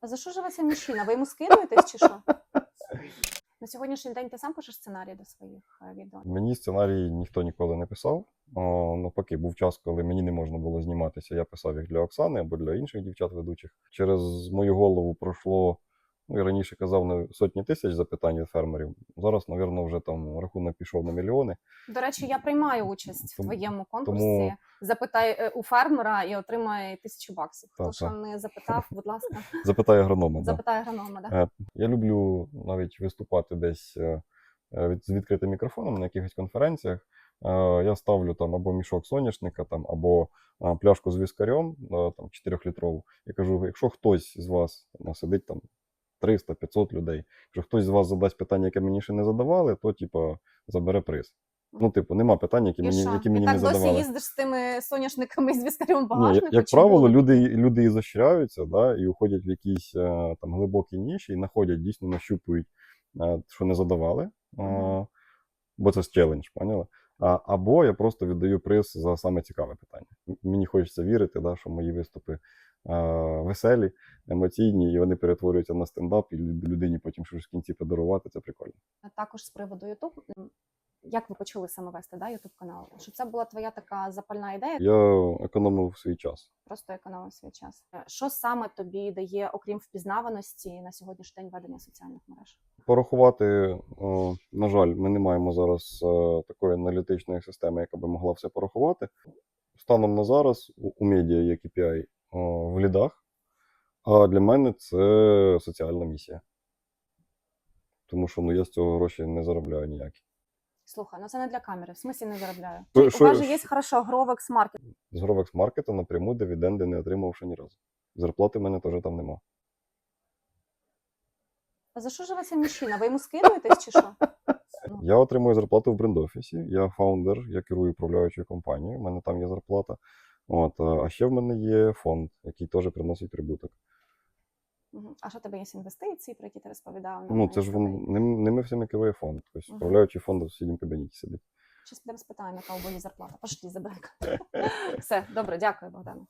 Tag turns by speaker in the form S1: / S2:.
S1: А за що живе цей мужчина? Ви йому скидуєтесь чи що? На сьогоднішній день ти сам пишеш сценарії до своїх е, відео?
S2: Мені сценарій ніхто ніколи не писав. О, навпаки, був час, коли мені не можна було зніматися. Я писав їх для Оксани або для інших дівчат-ведучих. Через мою голову пройшло, ну я раніше казав, на сотні тисяч запитань від фермерів. Зараз, мабуть, вже там рахунок пішов на мільйони.
S1: До речі, я приймаю участь в твоєму конкурсі.
S2: тому-
S1: Запитай е, у фермера і отримай тисячу баксів. Хто що не запитав, будь ласка,
S2: Запитає агронома.
S1: Запитай агронома. Да?
S2: Е, Я люблю навіть виступати десь е, з відкритим мікрофоном на якихось конференціях. Я ставлю там або мішок соняшника, там, або пляшку з віскарем, там 4-літрову, і кажу: якщо хтось з вас ну, сидить там 300-500 людей, якщо хтось з вас задасть питання, яке мені ще не задавали, то типу, забере приз. Ну, типу, нема питань, які
S1: І
S2: мені, які
S1: і
S2: мені
S1: так досі їздиш з тими соняшниками з віскарем в
S2: Ні, як, правило, люди, люди і защиряються, да, і уходять в якісь е, там глибокі ніші і знаходять, дійсно нащупують, е, що не задавали,
S1: Мгм.
S2: бо це ж челендж, поняли? Або я просто віддаю приз за саме цікаве питання. Мені хочеться вірити, да, що мої виступи веселі, емоційні, і вони перетворюються на стендап, і людині потім щось в кінці подарувати. Це прикольно.
S1: також з приводу YouTube. Як ви почали саме вести да, YouTube канал? Щоб це була твоя така запальна ідея,
S2: Я економив свій час.
S1: просто економив свій час. Е, Що саме тобі дає, окрім впізнаваності на сьогоднішній день ведення соціальних мереж?
S2: Порахувати, о, на жаль, ми не маємо зараз е, такої аналітичної системи, яка би могла все порахувати. Станом на зараз у, у медіа є KPI о, в лідах, а для мене це соціальна місія. Тому що ну, я з цього гроші не заробляю ніякі.
S1: Слухай, ну це не для камери, в смислі не заробляю.
S2: Що-
S1: У
S2: що-
S1: вас же є хорошо Grovex Market.
S2: З Grovex Market напряму дивіденди не отримав ще ні разу. Зарплати в мене теж там нема.
S1: А за що живе цей мужчина? Ви йому скидуєтесь чи що?
S2: Я отримую зарплату в брендофісі. Я фаундер, я керую управляючою компанією. У мене там є зарплата. От, а ще в мене є фонд, який теж приносить прибуток.
S1: А що тебе є інвестиції, про які ти розповідав?
S2: Ну, це ж ним, ними всіми керує фонд. Тобто управляючий фонд в сусідньому кабінеті сидить.
S1: Щас підемо спитаємо, яка у зарплата. Пошлі, забирай. Все, добре, дякую, Богдане.